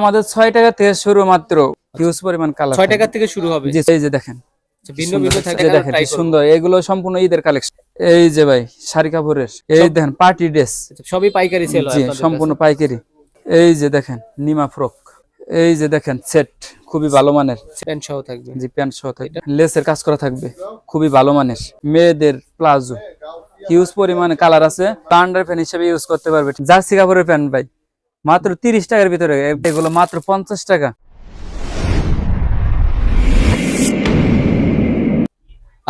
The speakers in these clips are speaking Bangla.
আমাদের ছয় টাকা থেকে শুরু মাত্র হিউজ পরিমাণ কালার ছয় টাকা থেকে শুরু হবে। এই যে দেখেন। আচ্ছা, ভিন্ন সুন্দর। ভিন্ন এই যে দেখেন কি সুন্দর। এগুলো সম্পূর্ণ ঈদের কালেকশন এই যে ভাই শাড়ি কাপড়ের। এই দেখেন পার্টি ড্রেস সবই পাইকারি সেল হয় সম্পূর্ণ পাইকারি। এই যে দেখেন নিমা ফ্রক এই যে দেখেন সেট খুবই ভালো মানের। কাছে। প্যান্ট সহ থাকবে। জি প্যান্ট সহ থাকবে। লেসের কাজ করা থাকবে। খুবই ভালো মানের। মেয়েদের প্লাজো। হিউজ পরিমাণে কালার আছে। আন্ডার প্যান্ট হিসেবে ইউজ করতে পারবে। জার্সি কাপড়ের প্যান্ট ভাই। মাত্র তিরিশ টাকার ভিতরে। এগুলো মাত্র পঞ্চাশ টাকা।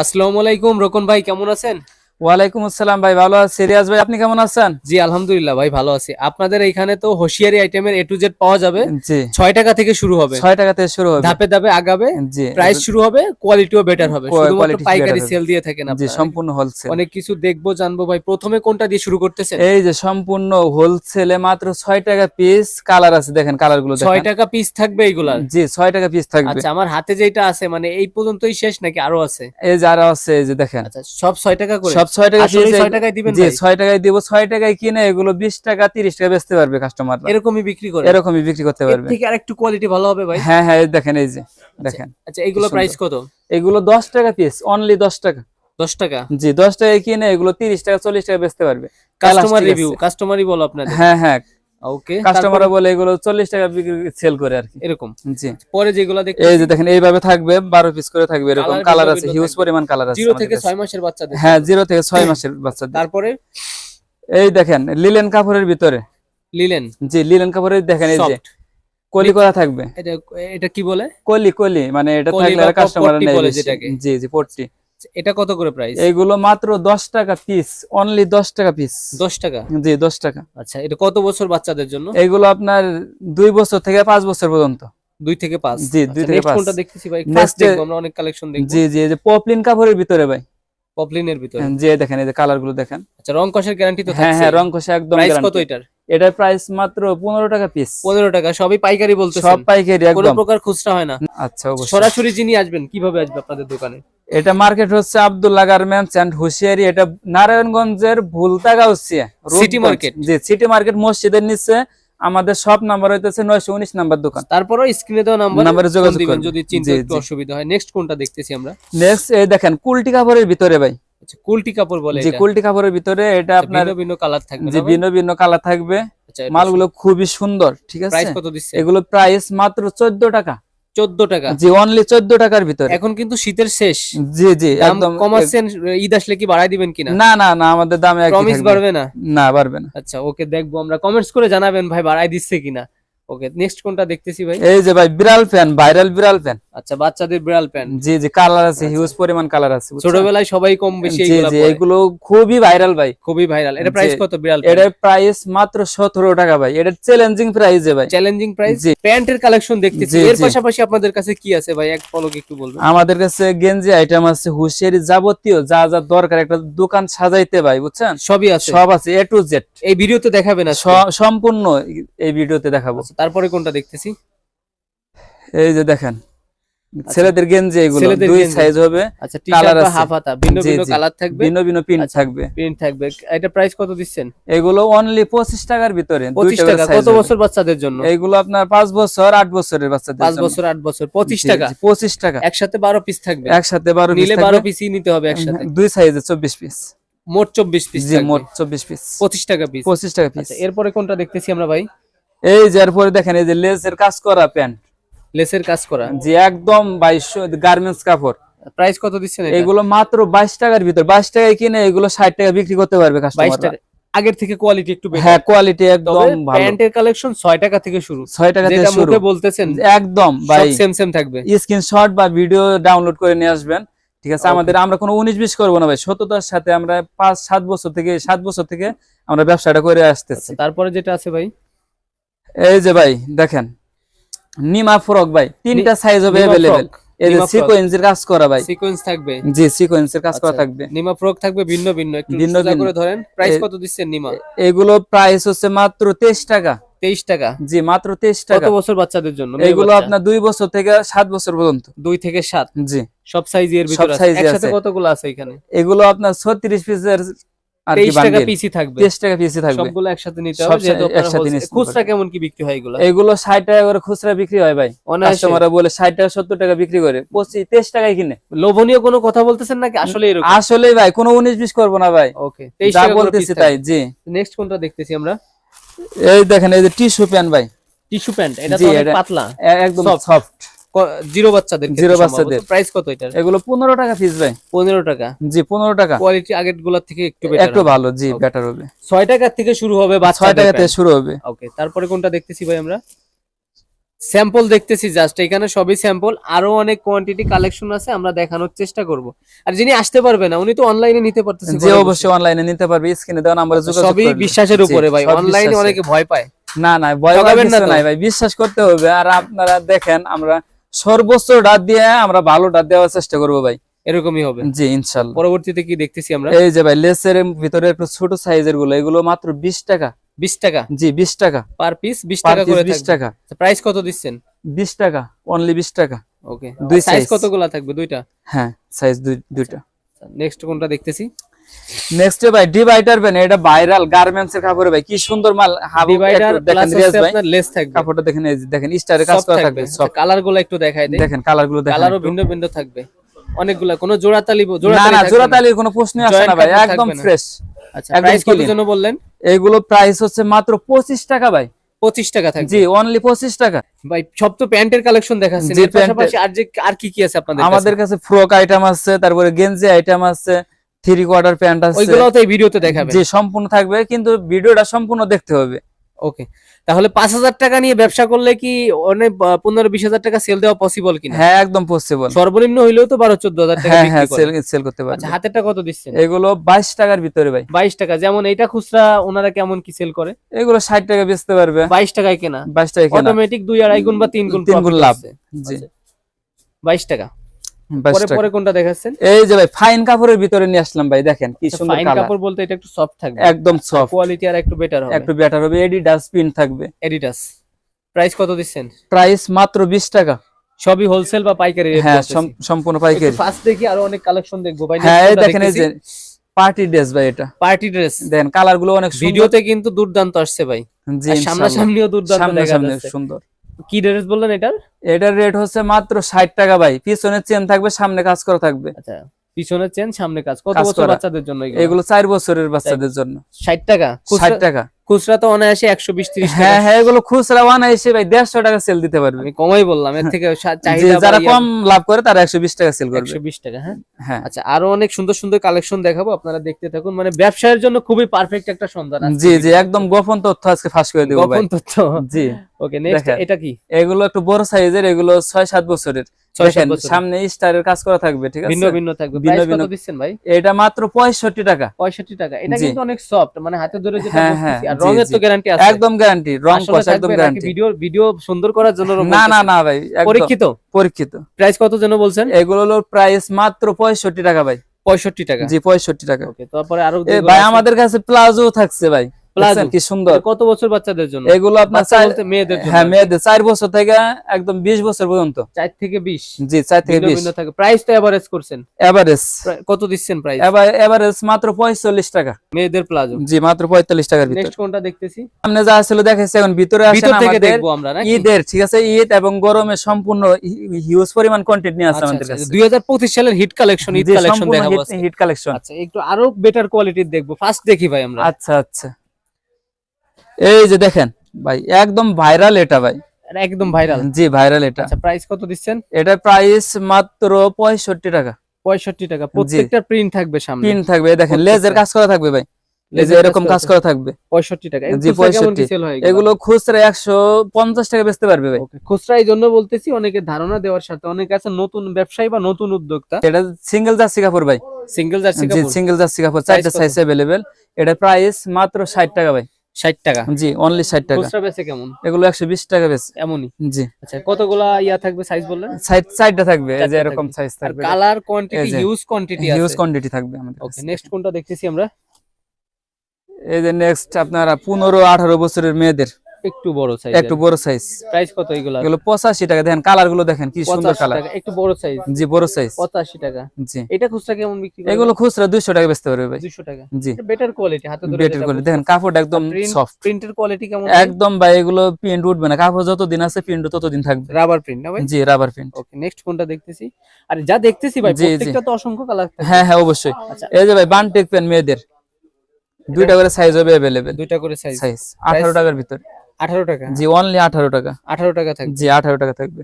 আসসালামু আলাইকুম রকন ভাই কেমন আছেন? ওয়ালাইকুম আসসালাম ভাই ভালো আছি? রিয়াজ ভাই আপনি কেমন আছেন? জি আলহামদুলিল্লাহ ভাই ভালো আছি। আপনাদের এখানে তো হোশিয়ারি আইটেমের এ টু জেড পাওয়া যাবে। জি। ছয় টাকা থেকে শুরু হবে। ছয় টাকা থেকে শুরু হবে। ধাপে ধাপে আগাবে। জি। প্রাইস শুরু হবে কোয়ালিটিও বেটার হবে। শুধুমাত্র পাইকারি সেল দিয়ে থাকেন জি সম্পূর্ণ হোলসেল অনেক কিছু দেখব জানব ভাই। প্রথমে কোনটা দিয়ে শুরু করতেছেন? এই যে সম্পূর্ণ হোলসেলে মাত্র ছয় টাকা পিস কালার আছে দেখেন কালারগুলো ছয় টাকা পিস থাকবে এইগুলার জি ছয় টাকা পিস থাকবে। আচ্ছা আমার হাতে যেটা আছে মানে এই পর্যন্তই শেষ নাকি আরও আছে? এই যে আরও আছে এই যে দেখেন। আচ্ছা সব ছয় টাকা করে? সব ছয় টাকা আসলে টাকায় দিবেন জি ভাই? ছয় টাকায় দিব ছয় টাকায় কিনে এগুলো বিশ টাকা তিরিশ টাকা বেচতে পারবে কাস্টমার এরকমই বিক্রি করে? এরকমই বিক্রি করতে পারবে পারবে। আর একটু কোয়ালিটি ভালো হবে ভাই? হ্যাঁ হ্যাঁ দেখেন এই যে দেখেন। আচ্ছা এগুলো। প্রাইস কত? এগুলো দশ টাকা পিস অনলি দশ টাকা। দশ টাকা? জি দশ টাকায় কিনে এগুলো তিরিশ টাকা চল্লিশ টাকা বেচতে পারবে। কাস্টমার রিভিউ কাস্টমারই বলো আপনাদের। হ্যাঁ হ্যাঁ ওকে কাস্টমার বলে এগুলো চল্লিশ টাকা বিক্রি সেল করে আর কি। এরকম। জি। পরে যেগুলো দেখতে এই যে দেখেন এইভাবে থাকবে বারো পিস করে থাকবে এরকম। কালার আছে হিউজ পরিমাণ কালার আছে জিরো থেকে কাছে। মাসের বাচ্চাদের হ্যাঁ জিরো থেকে ছয় মাসের বাচ্চাদের। তারপরে? এই দেখেন লিলেন কাপড়ের ভিতরে। লিলেন জি লিলেন কাপড়ের দেখেন এই যে কলি করা থাকবে। এটা এটা কি বলে? কলি কলি মানে এটা থাকলে কাস্টমার নেই। জি জি পট্টি। এটা কত করে প্রাইস এইগুলো মাত্র দশ টাকা পিস অনলি দশ টাকা পিস দশ টাকা? জি দশ টাকা। আচ্ছা এটা কত বছর বাচ্চাদের জন্য? এগুলো আপনার দুই বছর থেকে পাঁচ বছর পর্যন্ত। দুই থেকে পাঁচ? জি, দুই থেকে নেক্সট পাঁচ। কোনটা দেখতেছি ভাই ফার্স্ট দেখব আমরা অনেক কালেকশন দেখব। জি জি এই যে পপলিন কাপড়ের ভিতরে ভাই। পপলিনের ভিতরে। জি দেখেন এই যে কালারগুলো দেখেন। আচ্ছা রং কষের গ্যারান্টি তো হ্যাঁ থাকছে। হ্যাঁ রং কষে একদম প্রাইস কত এটার? এটার প্রাইস মাত্র পনেরো টাকা পিস পনেরো টাকা সবই পাইকারি বলতেছেন। সব পাইকারি একদম। কোনো প্রকার খুচরা হয় না। আচ্ছা অবশ্যই। সরাসরি যিনি আসবেন কীভাবে আসবে আপনাদের দোকানে? এটা মার্কেট হচ্ছে আব্দুল্লাহ গার্মেন্টস এন্ড হুশিয়ারি। এটা নারায়ণগঞ্জের ভুলতা গাউসিয়া City market। জি সিটি মার্কেট মসজিদের নিচে আমাদের সব নাম্বার হইতেছে নয়শো উনিশ নাম্বার দোকান। তারপরে স্ক্রিনে দেওয়া নাম্বার নাম্বারে যোগাযোগ করবেন। যদি চিন্তা একটু অসুবিধা হয়। নেক্সট কোনটা দেখতেছি আমরা? নেক্সট এই দেখেন কুলটি কাপড়ের ভিতরে ভাই। আচ্ছা কুলটি কাপড় বলে জি কুলটি কাপড়ের ভিতরে এটা আচ্ছা, আপনার ভিন্ন কালার থাকবে যে ভিন্ন ভিন্ন কালার থাকবে। মালগুলো খুবই সুন্দর ঠিক আছে? প্রাইস কত দিচ্ছে? এগুলো প্রাইস মাত্র চোদ্দ টাকা। 14 টাকা। জি অনলি চোদ্দ টাকার ভিতরে। এখন কিন্তু শীতের শেষ। জি জি দাম একদম কমাচ্ছেন ঈদ আসলে কি বাড়াই দিবেন কিনা? না না না আমাদের দামে প্রমিস বাড়বে না? না বাড়বে না। আচ্ছা ওকে দেখব আমরা কমেন্টস করে জানাবেন ভাই বাড়াই দিচ্ছে কিনা। ওকে নেক্সট কোনটা দেখতেছি ভাই? এই যে ভাই বিড়াল ফ্যান ভাইরাল বিড়াল ফ্যান আচ্ছা বাচ্চাদের বিড়াল জি জি কালার আছে হিউজ পরিমাণ কালার আছে ছোটবেলায় সবাই কম বেশি জি জি এগুলো খুবই ভাইরাল ভাই। খুবই ভাইরাল এটা প্রাইস কত বিড়াল এটার প্রাইস মাত্র সতেরো টাকা ভাই। এটা চ্যালেঞ্জিং প্রাইসে ভাই। চ্যালেঞ্জিং প্রাইস জি। প্যান্টের কালেকশন দেখতেছি। এর পাশাপাশি আপনাদের কাছে কি আছে ভাই? এক পলক একটু বলবেন। আমাদের কাছে গেঞ্জি আইটেম আছে হুশিয়ারি যাবতীয় যা যা দরকার একটা দোকান সাজাইতে ভাই বুঝছেন? সবই আছে। সব আছে এ টু জেড এই ভিডিওতে দেখাবেন না সম্পূর্ণ এই ভিডিওতে দেখাবো। তারপরে কোনটা দেখতেছি? এই যে দেখেন ছেলেদের গেঞ্জি এগুলো আচ্ছা। দুই সাইজ হবে আচ্ছা বা আছে। হাফ হাতা ভিন্ন ভিন্ন কালার থাকবে? ভিন্ন ভিন্ন প্রিন্ট আচ্ছা। থাকবে। প্রিন্ট থাকবে। এটা প্রাইস কত দিচ্ছেন? এগুলো অনলি পঁচিশ টাকার ভিতরে পঁচিশ টাকা। কত বছর বাচ্চাদের জন্য? এইগুলো আপনার পাঁচ বছর আট বছরের বাচ্চাদের পাঁচ বছর আট বছর। পঁচিশ টাকা? পঁচিশ টাকা। একসাথে বারো পিস থাকবে। একসাথে বারো piece নিলে থাকবে। বারো পিসই নিতে হবে একসাথে। দুই সাইজে চব্বিশ পিস মোট চব্বিশ পিস জি মোট চব্বিশ পিস পঁচিশ টাকা পিস পঁচিশ টাকা পিস আচ্ছা এরপরে কোনটা দেখতেছি আমরা ভাই? এই যে এরপরে দেখেন এই যে লেসের কাজ করা প্যান্ট। লেসের কাজ করা। যে একদম বাইশশো গার্মেন্টস কাপড়। প্রাইস কত দিচ্ছেন এগুলো মাত্র বাইশ টাকার ভিতর। বাইশ টাকায় কিনে এগুলো ষাট টাকা বিক্রি করতে পারবে কাস্টমার আগের থেকে কোয়ালিটি একটু হ্যাঁ কোয়ালিটি একদম ভালো। প্যান্টের কালেকশন ছয় টাকা থেকে শুরু। ছয় টাকা থেকে যেটা শুরু। মুখে বলতেছেন একদম ভাই। সেম সেম থাকবে। স্ক্রিনশট বা ভিডিও ডাউনলোড করে নিয়ে আসবেন। ঠিক আছে আমাদের আমরা কোনো উনিশ বিশ করব না ভাই। সততার সাথে আমরা পাঁচ সাত বছর থেকে সাত বছর থেকে আমরা ব্যবসাটা করে আসতেছি। আচ্ছা, তারপরে যেটা আছে ভাই? এই যে ভাই দেখেন। নিমা ফ্রক ভাই তিনটা সাইজ হবে ফ্রক, এই যে। সিকোয়েন্সের কাজ করা ভাই। সিকোয়েন্স থাকবে। জি সিকোয়েন্সের কাজ করা আচ্ছা, থাকবে। নিমা ফ্রক থাকবে ভিন্ন ভিন্ন একটু ভিন্ন ভিন্ন। করে ধরেন। প্রাইস কত দিচ্ছেন নিমা? এগুলো প্রাইস হচ্ছে মাত্র তেইশ টাকা। তেইশ টাকা। জি মাত্র তেইশ কত টাকা বছর বাচ্চাদের জন্য? এগুলো আপনার দুই বছর থেকে সাত বছর পর্যন্ত। দুই থেকে সাত? জি। সব সাইজ এর ভিতরে আছে। একসাথে কতগুলো আছে এখানে? এগুলো আপনার ছত্রিশ পিসের আর কি টাকা পিসি থাকবে। টাকা পিসি থাকবে। সবগুলো একসাথে নিতে হবে যেহেতু একসাথে নিতে খুচরা কেমন কি বিক্রি হয় এগুলো? এগুলো ষাট টাকা করে খুচরা বিক্রি হয় ভাই। কাস্টমাররা বলে ষাট টাকা সত্তর টাকা বিক্রি করে। পঁচিশ তেইশ টাকায় কিনে। লোভনীয় কোনো কথা বলতেছেন নাকি? আসলে এরকম। আসলে ভাই কোনো উনিশ বিশ করব না ভাই। ওকে তেইশ যা টাকা বলতেছি তাই জি। নেক্সট কোনটা দেখতেছি আমরা? এই দেখেন এই যে টিস্যু প্যান ভাই। টিস্যু প্যান্ট এটা তো পাতলা। একদম। সফট জিরো বাচ্চাদের জিরো বাচ্চাদের। প্রাইস কত এটার? এগুলো পনেরো টাকা পিস ভাই। পনেরো টাকা। জি পনেরো টাকা। কোয়ালিটি আগেরগুলার থেকে একটু একটু ভালো জি বেটার হবে। ছয় টাকা থেকে শুরু হবে ছয় বাচ্চাদের টাকা থেকে শুরু হবে। ওকে তারপরে কোনটা দেখতেছি ভাই আমরা? স্যাম্পল দেখতেছি জাস্ট এখানে সবই স্যাম্পল আরও অনেক কোয়ান্টিটি কালেকশন আছে আমরা দেখানোর চেষ্টা করব। আর যিনি আসতে পারবে না উনি তো অনলাইনে নিতে পারতেছেন যে অবশ্যই অনলাইনে নিতে পারবে স্ক্রিনে দেওয়া নাম্বারে যোগাযোগ সবই বিশ্বাসের উপরে ভাই অনলাইনে অনেকে ভয় পায়। না না ভয় ঠকাবেন না নাই ভাই বিশ্বাস করতে হবে। আর আপনারা দেখেন আমরা সর্বোচ্চ ডাক দিয়ে আমরা ভালো ডাক দেওয়ার চেষ্টা করব ভাই। এরকমই হবে। জি ইনশাল্লাহ। পরবর্তীতে কি দেখতেছি আমরা? এই যে ভাই লেসের ভিতরে একটু ছোট সাইজেরগুলো এগুলো মাত্র বিশ টাকা। বিশ টাকা? জি বিশ টাকা। পার পিস বিশ টাকা করে বিশ টাকা। প্রাইস কত দিচ্ছেন? বিশ টাকা অনলি বিশ টাকা। ওকে দুই সাইজ। কতগুলা থাকবে? দুইটা? হ্যাঁ সাইজ দুইটা। নেক্সট কোনটা দেখতেছি? নেক্সট ভাই ডিভাইডার পেন এটা ভাইরাল গার্মেন্টস এর কাপড়ে ভাই কি সুন্দর মাল। ডিভাইডার দেখেন রিয়াজ ভাই। আপনার লেস থাকবে। কাপড়টা দেখেন এই দেখেন কাজ করা থাকবে। সব কালারগুলো একটু দেখাই দেয় দেখেন কালারগুলো দেখেন কালারও ভিন্ন ভিন্ন থাকবে। অনেকগুলা কোনো জোড়া তালি না না জোড়া তালির কোনো প্রশ্নই আসে না ভাই একদম ফ্রেশ আচ্ছা প্রাইস কত জন্য বললেন? এগুলো প্রাইস হচ্ছে মাত্র পঁচিশ টাকা ভাই। পঁচিশ টাকা থাকবে। জি অনলি পঁচিশ টাকা। ভাই সব তো প্যান্টের কালেকশন দেখাচ্ছেন এর পাশাপাশি আর যে আর কি কি আছে আপনাদের আমাদের কাছে ফ্রক আইটেম আছে তারপরে গেঞ্জি আইটেম আছে থ্রি কোয়ার্টার প্যান্ট আছে। ওইগুলো তো এই ভিডিওতে দেখাবেন জি সম্পূর্ণ থাকবে কিন্তু ভিডিওটা সম্পূর্ণ দেখতে হবে। ওকে। তাহলে পাঁচ হাজার টাকা নিয়ে ব্যবসা করলে কি অনেক পনেরো বিশ হাজার টাকা সেল দেওয়া পসিবল কিনা? হ্যাঁ একদম পসিবল সর্বনিম্ন হইলেও তো বারো চোদ্দ হাজার টাকা হ্যাঁ বিক্রি হ্যাঁ। সেল সেল করতে পারবে। আচ্ছা হাতেরটা কত দিচ্ছেন? এগুলো বাইশ টাকার ভিতরে ভাই। বাইশ টাকা যেমন এইটা খুচরা ওনারা কেমন কি সেল করে? এগুলো ষাট টাকা বেচতে পারবে। বাইশ টাকায় কেনা? বাইশ টাকা কেনা। অটোমেটিক দুই আড়াই গুণ বা তিন গুণ তিন গুণ লাভ। আছে। জি। আচ্ছা। বাইশ টাকা। পরে কোনটা দেখাচ্ছেন? এই যে ভাই ফাইন কাপড়ের ভিতরে নিয়ে আসলাম ভাই দেখেন কি সুন্দর ফাইন কাপড় বলতে এটা একটু সফট থাকবে। একদম সফট কোয়ালিটি আর একটু বেটার হবে। একটু বেটার হবে। এডি ডাস্টবিন থাকবে। এডিডাস প্রাইস কত দিচ্ছেন? প্রাইস মাত্র বিশ টাকা। সবই হোলসেল বা পাইকারি রেট হ্যাঁ সম্পূর্ণ পাইকারি। ফার্স্ট দেখি আরও অনেক কালেকশন দেখব। ভাই হ্যাঁ দেখেন এই যে পার্টি ড্রেস ভাই এটা। পার্টি ড্রেস দেখেন কালারগুলো অনেক ভিডিওতে কিন্তু দুর্দান্ত আসছে ভাই। সামনাসামনিও দুর্দান্ত দেখা যাচ্ছে। সুন্দর। কি ড্রেস বললেন এটার? এটার রেট হচ্ছে মাত্র ষাট টাকা ভাই। পিছনে চেন থাকবে সামনে কাজ করা থাকবে। আচ্ছা পিছনে চেন সামনে কাজ। কত বছর বাচ্চাদের জন্য এগুলো? চার বছরের বাচ্চাদের জন্য। ষাট টাকা? ষাট খুচরা- টাকা। খুচরা তো অনায়াসে একশো বিশ তিরিশ হ্যাঁ হ্যাঁ এগুলো খুচরা অনায়াসে ভাই দেড়শো টাকা সেল দিতে পারবে। আমি কমাই বললাম এর থেকে যারা কম লাভ করে তারা একশো বিশ টাকা সেল করবে। একশো বিশ টাকা হ্যাঁ? হ্যাঁ। আচ্ছা আরও অনেক সুন্দর সুন্দর কালেকশন দেখাবো আপনারা দেখতে থাকুন। মানে ব্যবসায়ের জন্য খুবই পারফেক্ট একটা সন্ধান জি জি একদম গোপন তথ্য আজকে ফাঁস করে দেবো গোপন তথ্য। জি ওকে নেক্সট এটা কি? এগুলো একটু বড় সাইজের এগুলো ছয় সাত বছরের। সামনে স্টারের কাজ করা থাকবে ঠিক আছে? ভিন্ন থাকবে। ভিন্ন ভিন্ন- দিচ্ছেন ভাই? এটা মাত্র পঁয়ষট্টি টাকা। পঁয়ষট্টি টাকা। এটা কিন্তু অনেক সফট মানে হাতে ধরে যেটা হ্যাঁ, হ্যাঁ, আর রঙের তো গ্যারান্টি আছে। একদম গ্যারান্টি রং কস একদম গ্যারান্টি ভিডিও ভিডিও সুন্দর করার জন্য না না না ভাই পরীক্ষিত? পরীক্ষিত। প্রাইস কত যেন বলছেন? এগুলো হলো প্রাইস মাত্র পঁয়ষট্টি টাকা ভাই। পঁয়ষট্টি টাকা। জি পঁয়ষট্টি টাকা। ওকে তারপরে আরও ভাই আমাদের কাছে প্লাজো থাকছে ভাই। প্লাজো? কি সুন্দর। কত বছর বাচ্চাদের জন্য? এগুলো আপনার মেয়েদের জন্য। হ্যাঁ মেয়েদের। চার বছর থেকে একদম বিশ বছর পর্যন্ত। চার থেকে বিশ। জি চার থেকে প্রাইস তো এভারেজ করছেন। এভারেজ কত দিচ্ছেন প্রাইস এভারেজ মাত্র পঁয়তাল্লিশ টাকা। মেয়েদের প্লাজো। জি মাত্র পঁয়তাল্লিশ টাকার ভিতরে। নেক্সট কোনটা দেখতেছি? সামনে যা ছিল দেখাচ্ছি এখন ভিতরে আসেন ভিতর থেকে দেখব আমরা নাকি? ঈদের ঠিক আছে? ঈদ এবং গরমে সম্পূর্ণ হিউজ পরিমাণ কন্টেন্ট নিয়ে আছে আমাদের কাছে। দুই হাজার পঁচিশ সালের হিট কালেকশন ঈদ কালেকশন দেখাবো হিট কালেকশন আচ্ছা একটু আরও বেটার কোয়ালিটির দেখব। ফার্স্ট দেখি ভাই আমরা। আচ্ছা আচ্ছা। এই যে দেখেন ভাই একদম ভাইরাল এটা ভাই। একদম ভাইরাল জি ভাইরাল এটা। আচ্ছা প্রাইস কত দিচ্ছেন? এটা প্রাইস মাত্র পঁয়ষট্টি টাকা। পঁয়ষট্টি টাকা। প্রত্যেকটা প্রিন্ট থাকবে সামনে। পিন থাকবে এই দেখেন। লেজের কাজ করা থাকবে ভাই। লেজে লেজের এরকম কাজ করা থাকবে। পঁয়ষট্টি টাকা। জি, খুচরা কেমন কি 65 হয় এগুলো খুচরা একশো পঞ্চাশ টাকা বেচতে পারবে ভাই। খুচরা এই জন্য বলতেছি অনেকে ধারণা দেওয়ার সাথে অনেকে আছে নতুন ব্যবসায়ী বা নতুন উদ্যোক্তা। এটা সিঙ্গেল জার্সি কাপড় ভাই। সিঙ্গেল জার্সি কাপড়। জি সিঙ্গেল জার্সি কাপড় চারটা? সাইজ অ্যাভেলেবেল এটা প্রাইস মাত্র ষাট টাকা ভাই। ষাট টাকা। জি অনলি ষাট টাকা। খুচরা বেচে কেমন? এগুলো একশো বিশ টাকা বেচে এমনই? জি। আচ্ছা কতগুলা ইয়া থাকবে সাইজ বললেন? সাইড সাইডটা থাকবে এই যে এরকম থাকবে। সাইজ আর থাকবে। Colour quantity huge quantity huge আছে। কোয়ান্টিটি থাকবে আমাদের ওকে নেক্সট কোনটা দেখতেছি আমরা? এই যে নেক্সট আপনারা পনেরো আঠারো বছরের মেয়েদের। একটু বড় সাইজ একটু বড় সাইজ প্রাইস কত এগুলো এগুলো পঁচাশি টাকা। দেখেন কালারগুলো দেখেন কি সুন্দর কালার একটু বড় সাইজ জি বড় সাইজ পঁচাশি টাকা। জি। এটা খুচরা কেমন বিক্রি করে? এগুলো খুচরা দুইশো টাকা বেচতে পারবে ভাই। দুশো টাকা। জি। বেটার কোয়ালিটি হাতে ধরে বেটার করে দেখেন কাপড় একদম সফট প্রিন্টের কোয়ালিটি কেমন একদম ভাই এগুলো প্রিন্ট উঠবে না। কাপড় যতদিন আছে প্রিন্ট ততদিন থাকবে। রাবার প্রিন্ট না ভাই? জি রাবার প্রিন্ট ওকে নেক্সট কোনটা দেখতেছি? আর যা দেখতেছি ভাই। প্রত্যেকটা তো অসংখ্য কালার হ্যাঁ হ্যাঁ অবশ্যই। আচ্ছা। এই যে ভাই বানটেক পেন মেয়েদের। দুইটা করে সাইজ হবে অ্যাভেলেবেল দুইটা করে সাইজ সাইজ আঠারো টাকার ভিতর। আঠারো টাকা? জি অনলি আঠারো টাকা। আঠারো টাকা থাকবে? জি আঠারো টাকা থাকবে।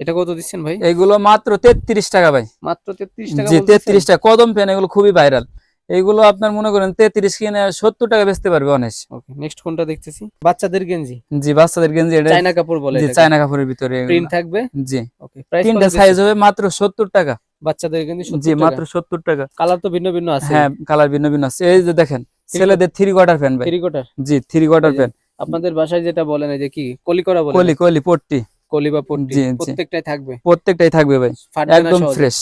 এটা কত দিচ্ছেন ভাই? এগুলো মাত্র তেত্রিশ টাকা ভাই। মাত্র তেত্রিশ টাকা জি? তেত্রিশ টাকা। কদম পেন এগুলো খুবই ভাইরাল এগুলো আপনার মনে করেন তেত্রিশ কিনে সত্তর টাকা বেচতে পারবে অনেক। ওকে নেক্সট কোনটা দেখতেছি? বাচ্চাদের গেঞ্জি। জি বাচ্চাদের গেঞ্জি এটা চায়না কাপড় বলে জি চায়না কাপড়ের ভিতরে প্রিন্ট থাকবে? জি। ওকে প্রাইস তিনটা সাইজ হবে মাত্র সত্তর টাকা। বাচ্চাদের গেঞ্জি জি মাত্র সত্তর টাকা। কালার তো ভিন্ন ভিন্ন আছে। হ্যাঁ কালার ভিন্ন ভিন্ন আছে। এই যে দেখেন ছেলেদের থ্রি কোয়ার্টার প্যান্ট ভাই। টেরিকটার জি থ্রি কোয়ার্টার প্যান্ট আপনাদের বাসায় যেটা বলেন এই যে কি কলি করা বলে কলি কলি পট্টি। কলি বা পট্টি। প্রত্যেকটাই থাকবে? প্রত্যেকটাই থাকবে ভাই একদম ফ্রেশ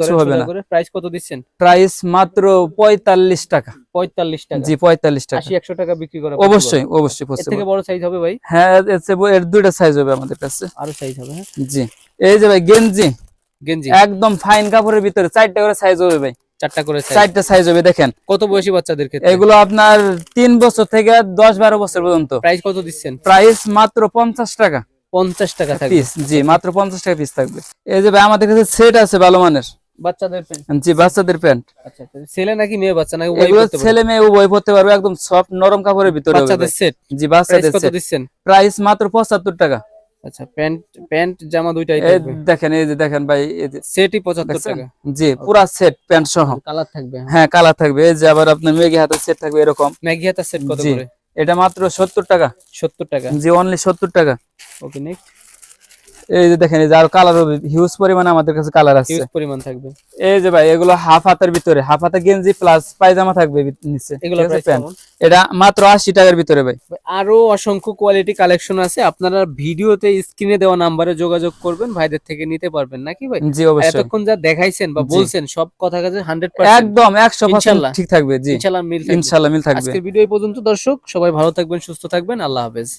ধরে হবে না। প্রাইস কত দিচ্ছেন? প্রাইস মাত্র পঁয়তাল্লিশ টাকা। পঁয়তাল্লিশ টাকা। জি পঁয়তাল্লিশ টাকা। আশি একশো টাকা বিক্রি করা অবশ্যই অবশ্যই এর থেকে বড় সাইজ হবে ভাই? হ্যাঁ এর দুইটা সাইজ হবে আমাদের কাছে। আরও সাইজ হবে হ্যাঁ? জি। এই যে ভাই গেঞ্জি। গেঞ্জি। একদম ফাইন কাপড়ের ভিতরে চারটা করে সাইজ হবে ভাই। চারটা করে চারটা সাইজ হবে দেখেন। কত বয়সী বাচ্চাদের ক্ষেত্রে? এগুলো আপনার তিন বছর থেকে দশ বারো বছর পর্যন্ত। প্রাইস কত দিচ্ছেন? প্রাইস মাত্র পঞ্চাশ টাকা। পঞ্চাশ টাকা থাকবে। পিস জি মাত্র পঞ্চাশ টাকা পিস থাকবে। এই যে ভাই আমাদের কাছে সেট আছে ভালো মানের। বাচ্চাদের প্যান্ট জি বাচ্চাদের প্যান্ট আচ্ছা আচ্ছা। ছেলে নাকি মেয়ে বাচ্চা নাকি পারবে? ছেলে মেয়ে উভয় পড়তে পারবে একদম সফট নরম কাপড়ের ভিতরে বাচ্চাদের সেট জি বাচ্চাদের কত দিচ্ছেন? প্রাইস মাত্র পঁচাত্তর টাকা। আচ্ছা প্যান্ট প্যান্ট জামা দুইটাই দেখেন এই যে দেখেন ভাই সেটই পঁচাত্তর দেখছেন? টাকা। জি পুরা সেট প্যান্ট সহ। কালার থাকবে হ্যাঁ। কালার থাকবে। এই যে আবার আপনার মেঘি হাতের সেট থাকবে এরকম। ম্যাগি হাতের সেট কত। করে? এটা মাত্র সত্তর টাকা। সত্তর টাকা। জি অনলি সত্তর টাকা। ওকে নেক্সট এই যে দেখেন এই যে আর কালার হিউজ পরিমাণে আমাদের কাছে কালার আছে। হিউজ পরিমাণ থাকবে। এই যে ভাই এগুলো হাফ হাতের ভিতরে হাফ হাতে গেঞ্জি প্লাস পায়জামা থাকবে নিচে। এগুলো। এটা মাত্র আশি টাকার ভিতরে ভাই। আরও অসংখ্য কোয়ালিটি কালেকশন আছে। আপনারা ভিডিওতে স্ক্রিনে দেওয়া নাম্বারে যোগাযোগ করবেন ভাইদের থেকে নিতে পারবেন। নাকি ভাই? জি অবশ্যই। এতক্ষণ যা দেখাইছেন বা বলছেন সব কথা কাছে হান্ড্রেড পার্সেন্ট একদম একশো পার্সেন্ট ইনশাল্লাহ। ঠিক থাকবে জি। ইনশাল্লাহ মিল থাকবে। ইনশাল্লাহ মিল থাকবে। আজকের ভিডিও এই পর্যন্ত দর্শক সবাই ভালো থাকবেন সুস্থ থাকবেন। আল্লাহ হাফেজ।